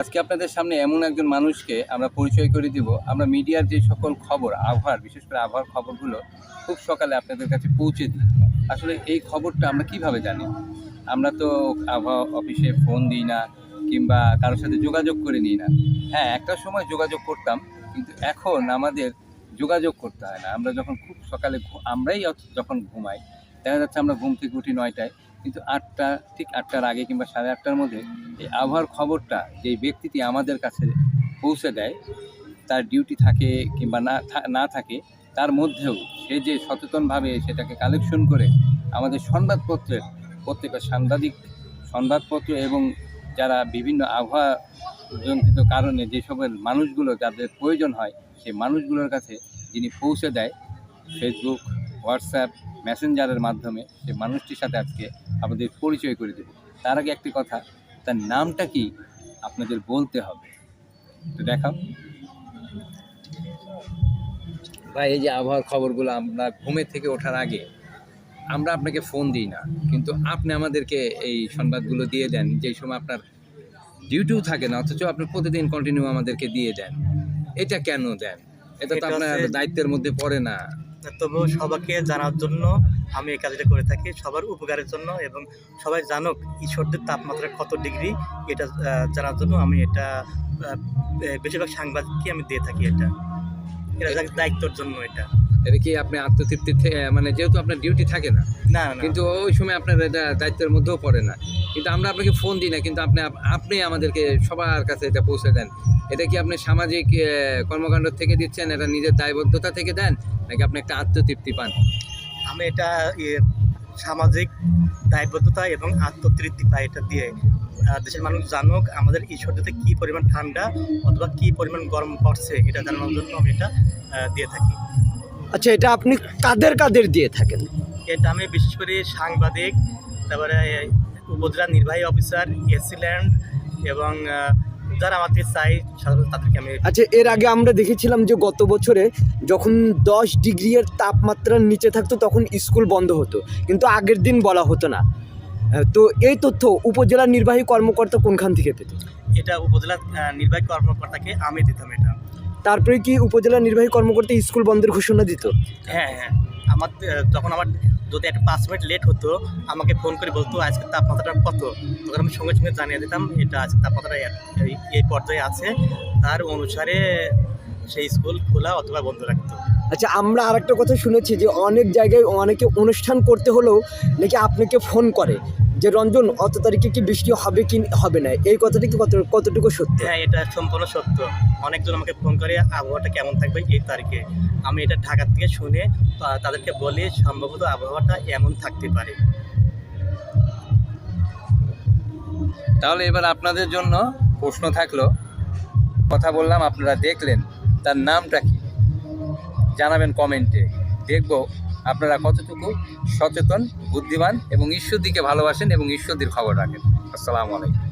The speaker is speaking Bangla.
আজকে আপনাদের সামনে এমন একজন মানুষকে আমরা পরিচয় করে দিব। আমরা মিডিয়ার যে সকল খবর, আবহাওয়ার, বিশেষ করে আবহাওয়ার খবরগুলো খুব সকালে আপনাদের কাছে পৌঁছে দিই। আসলে এই খবরটা আমরা কীভাবে জানি? আমরা তো আবহাওয়া অফিসে ফোন দিই না, কিংবা কারোর সাথে যোগাযোগ করে নিই না। হ্যাঁ একটা সময় যোগাযোগ করতাম, কিন্তু এখন আমাদের যোগাযোগ করতে হয় না। আমরা যখন খুব সকালে আমরাই যখন ঘুমাই, দেখা যাচ্ছে আমরা ঘুম থেকে উঠি নয়টায়। কিন্তু আটটা, ঠিক আটটার আগে কিংবা সাড়ে আটটার মধ্যে এই আবহাওয়ার খবরটা যেই ব্যক্তিটি আমাদের কাছে পৌঁছে দেয়, তার ডিউটি থাকে কিংবা না না থাকে, তার মধ্যেও সে যে সচেতনভাবে সেটাকে কালেকশন করে আমাদের সংবাদপত্রের প্রত্যেকটা সাংবাদিক সংবাদপত্র এবং যারা বিভিন্ন আবহাওয়া জনিত কারণে যে সকল মানুষগুলো যাদের প্রয়োজন হয়, সেই মানুষগুলোর কাছে যিনি পৌঁছে দেয় ফেসবুক হোয়াটসঅ্যাপ মেসেঞ্জারের মাধ্যমে সেই মানুষটির সাথে আজকে আমাদের পরিচয় করে দেব। তার আগে একটি কথা তার নামটা কি আপনাদের বলতে হবে? তো দেখাও। ভাই এই যে আবহাওয়ার খবরগুলো আমরা ঘুমের থেকে ওঠার আগে আমরা আপনাকে ফোন দিই না কিন্তু আপনি আমাদেরকে এই সংবাদগুলো দিয়ে দেন যেই সময় আপনার ডিউটিও থাকে না অথচ আপনি প্রতিদিন কন্টিনিউ আমাদেরকে দিয়ে দেন। এটা কেন দেন? এটা তো আপনার দায়িত্বের মধ্যে পড়ে না। তবুও সবাইকে জানার জন্য আমি এই কাজটা করে থাকি সবার উপকারের জন্য এবং সবাই জানুক ঈশ্বরদের তাপমাত্রা কত ডিগ্রি এটা জানার জন্য আমি এটা বেশিরভাগ সাংবাদিককে আমি দিয়ে থাকি এটা। এটা দায়িত্বর জন্য এটা। এটা কি আপনি আত্মতৃপ্তি মানে যেহেতু আপনার ডিউটি থাকে না না কিন্তু ওই সময় আপনার এটা দায়িত্বের মধ্যেও পড়ে না। কিন্তু আমরা আপনাকে ফোন দিই না কিন্তু আপনি আপনি আমাদেরকে সবার কাছে এটা পৌঁছে দেন। এটা কি আপনি সামাজিক কর্মকাণ্ড থেকে দিচ্ছেন? এটা নিজের দায়বদ্ধতা থেকে দেন? নাকি আপনি একটা আত্মতৃপ্তি পান? আমি এটা সামাজিক দায়বদ্ধতা এবং আত্মতৃপ্তি পাই এটা দিয়ে। দেশের মানুষ জানুক আমাদের ঈশ্বরদের কী পরিমাণ ঠান্ডা অথবা কী পরিমাণ গরম পড়ছে এটা জানানোর জন্য আমি এটা দিয়ে থাকি। আচ্ছা এটা আপনি কাদের কাদের দিয়ে থাকেন? এটা আমি বিশেষ করে সাংবাদিক তারপরে উপজেলা নির্বাহী অফিসার এসিল্যান্ড এবং যারা আমাদের চাই সাধারণত তাদেরকে আমি আচ্ছা এর আগে আমরা দেখেছিলাম যে গত বছরে যখন দশ ডিগ্রির তাপমাত্রার নিচে থাকতো তখন স্কুল বন্ধ হতো। কিন্তু আগের দিন বলা হতো না। তো এই তথ্য উপজেলা নির্বাহী কর্মকর্তা কোনখান থেকে পেত এটা উপজেলা নির্বাহী কর্মকর্তাকে আমি দিতাম এটা। তারপরে কি উপজেলা নির্বাহী কর্মকর্তা স্কুল বন্ধের ঘোষণা দিত? হ্যাঁ হ্যাঁ। আমার যখন আমার যদি একটা পাঁচ মিনিট লেট হতো আমাকে ফোন করে বলতো আজকে তাপমাত্রা কত? তখন আমি সঙ্গে সঙ্গে জানিয়ে দিতাম এটা আজকে তাপমাত্রা এই পর্যায়ে আছে। তার অনুসারে সেই স্কুল খোলা অথবা বন্ধ রাখতো। আচ্ছা আমরা আরেকটা কথা শুনেছি যে অনেক জায়গায় অনেকে অনুষ্ঠান করতে হলেও নাকি আপনাকে ফোন করে। যে রঞ্জন অত তারিখে কি বৃষ্টি হবে কি হবে না? এই কথাটা কি কত কতটুকু সত্যি? হ্যাঁ এটা সম্পূর্ণ সত্য। অনেকজন আমাকে ফোন করে আবহাওয়াটা কেমন থাকবে এই তারিখে? আমি এটা ঢাকা থেকে শুনে তাদেরকে বলি সম্ভবত আবহাওয়াটা এমন থাকতে পারে। তাহলে এবার আপনাদের জন্য প্রশ্ন থাকল কথা বললাম আপনারা দেখলেন তার নামটা কি? জানাবেন কমেন্টে। দেখব আপনারা কতটুকু সচেতন বুদ্ধিমান এবং ঈশ্বর দিকে ভালোবাসেন এবং ঈশ্বরদের খবর রাখেন। আসসালামু আলাইকুম।